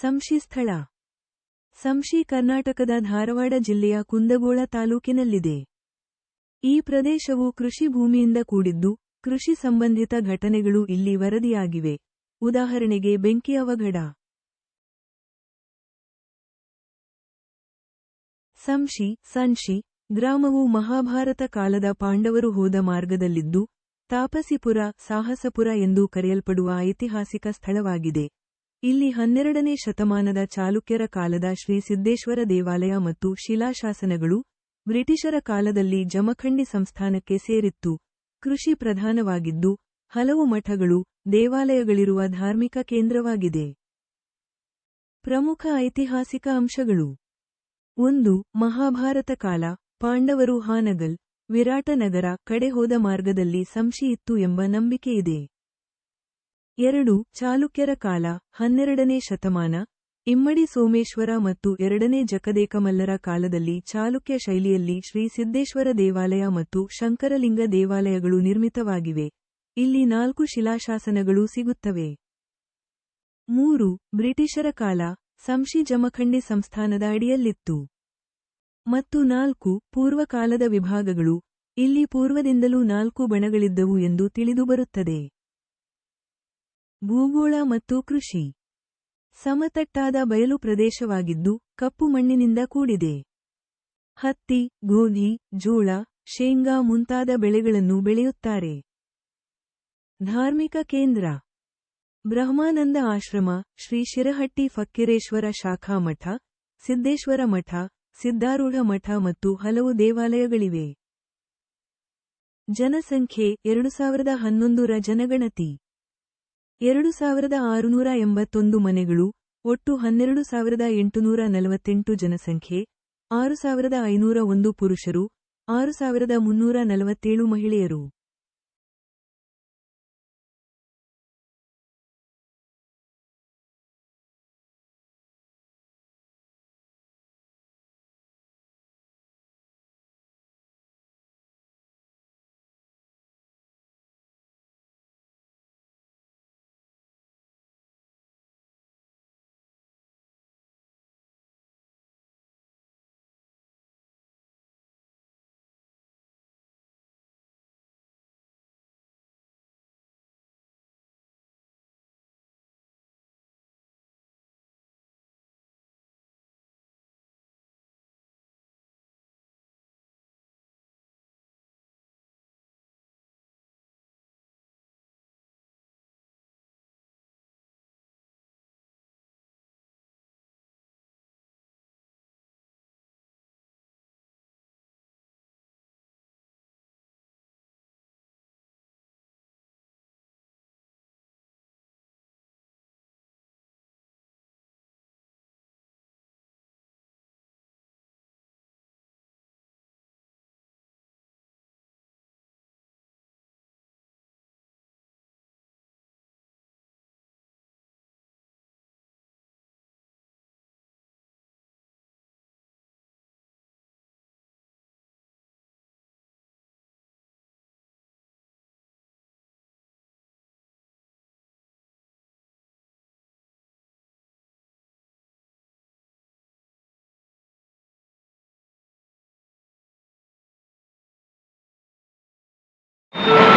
ಸಂಶಿ ಸ್ಥಳ. ಸಂಶಿ ಕರ್ನಾಟಕದ ಧಾರವಾಡ ಜಿಲ್ಲೆಯ ಕುಂದಗೋಳ ತಾಲೂಕಿನಲ್ಲಿದೆ. ಈ ಪ್ರದೇಶವು ಕೃಷಿ ಭೂಮಿಯಿಂದ ಕೂಡಿದ್ದು, ಕೃಷಿ ಸಂಬಂಧಿತ ಘಟನೆಗಳು ಇಲ್ಲಿ ವರದಿಯಾಗಿವೆ. ಉದಾಹರಣೆಗೆ ಬೆಂಕಿ ಅವಘಡ. ಸಂಶಿ ಸಂಶಿ, ಗ್ರಾಮವು ಮಹಾಭಾರತ ಕಾಲದ ಪಾಂಡವರು ಹೋದ ಮಾರ್ಗದಲ್ಲಿದ್ದು, ತಾಪಸಿಪುರ, ಸಾಹಸಪುರ ಎಂದು ಕರೆಯಲ್ಪಡುವ ಐತಿಹಾಸಿಕ ಸ್ಥಳವಾಗಿದೆ. ಇಲ್ಲಿ ಹನ್ನೆರಡನೇ ಶತಮಾನದ ಚಾಲುಕ್ಯರ ಕಾಲದ ಶ್ರೀ ಸಿದ್ದೇಶ್ವರ ದೇವಾಲಯ ಮತ್ತು ಶಿಲಾಶಾಸನಗಳು ಬ್ರಿಟಿಷರ ಕಾಲದಲ್ಲಿ ಜಮಖಂಡಿ ಸಂಸ್ಥಾನಕ್ಕೆ ಸೇರಿತ್ತು. ಕೃಷಿ ಪ್ರಧಾನವಾಗಿದ್ದು, ಹಲವು ಮಠಗಳು, ದೇವಾಲಯಗಳಿರುವ ಧಾರ್ಮಿಕ ಕೇಂದ್ರವಾಗಿದೆ. ಪ್ರಮುಖ ಐತಿಹಾಸಿಕ ಅಂಶಗಳು. ಒಂದು, ಮಹಾಭಾರತ ಕಾಲ. ಪಾಂಡವರು ಹಾನಗಲ್, ವಿರಾಟನಗರ ಕಡೆ ಹೋದ ಮಾರ್ಗದಲ್ಲಿ ಸಂಶಿಯಿತ್ತು ಎಂಬ ನಂಬಿಕೆಯಿದೆ ಎರಡು, ಚಾಲುಕ್ಯರ ಕಾಲ, ಹನ್ನೆರಡನೇ ಶತಮಾನ. ಇಮ್ಮಡಿ ಸೋಮೇಶ್ವರ ಮತ್ತು ಎರಡನೇ ಜಕದೇಕಮಲ್ಲರ ಕಾಲದಲ್ಲಿ ಚಾಲುಕ್ಯ ಶೈಲಿಯಲ್ಲಿ ಶ್ರೀ ಸಿದ್ದೇಶ್ವರ ದೇವಾಲಯ ಮತ್ತು ಶಂಕರಲಿಂಗ ದೇವಾಲಯಗಳು ನಿರ್ಮಿತವಾಗಿವೆ. ಇಲ್ಲಿ ನಾಲ್ಕು ಶಿಲಾಶಾಸನಗಳು ಸಿಗುತ್ತವೆ. ಮೂರು, ಬ್ರಿಟಿಷರ ಕಾಲ, ಸಂಶಿ ಜಮಖಂಡಿ ಸಂಸ್ಥಾನದ ಅಡಿಯಲ್ಲಿತ್ತು. ಮತ್ತು ನಾಲ್ಕು, ಪೂರ್ವಕಾಲದ ವಿಭಾಗಗಳು. ಇಲ್ಲಿ ಪೂರ್ವದಿಂದಲೂ ನಾಲ್ಕು ಬಣಗಳಿದ್ದವು ಎಂದು ತಿಳಿದುಬರುತ್ತದೆ. ಭೂಗೋಳ ಮತ್ತು ಕೃಷಿ. ಸಮತಟ್ಟಾದ ಬಯಲು ಪ್ರದೇಶವಾಗಿದ್ದು ಕಪ್ಪು ಮಣ್ಣಿನಿಂದ ಕೂಡಿದೆ. ಹತ್ತಿ, ಗೋಧಿ, ಜೋಳ, ಶೇಂಗಾ ಮುಂತಾದ ಬೆಳೆಗಳನ್ನು ಬೆಳೆಯುತ್ತಾರೆ. ಧಾರ್ಮಿಕ ಕೇಂದ್ರ. ಬ್ರಹ್ಮಾನಂದ ಆಶ್ರಮ, ಶ್ರೀ ಶಿರಹಟ್ಟಿ ಫಕ್ಕಿರೇಶ್ವರ ಶಾಖಾ ಮಠ, ಸಿದ್ದೇಶ್ವರ ಮಠ ಸಿದ್ಧಾರೂಢ ಮಠ ಮತ್ತು ಹಲವು ದೇವಾಲಯಗಳಿವೆ. ಜನಸಂಖ್ಯೆ ಎರಡು ಸಾವಿರದ ಹನ್ನೊಂದರ ಜನಗಣತಿ. ಎರಡು ಸಾವಿರದ ಆರುನೂರ ಎಂಬತ್ತೊಂದು ಮನೆಗಳು, ಒಟ್ಟು ಹನ್ನೆರಡು ಸಾವಿರದ ಎಂಟುನೂರ ನಲವತ್ತೆಂಟು ಜನಸಂಖ್ಯೆ, ಆರು ಸಾವಿರದ ಐನೂರ ಒಂದು ಪುರುಷರು, ಆರು ಸಾವಿರದ ಮುನ್ನೂರ ನಲವತ್ತೇಳು ಮಹಿಳೆಯರು. You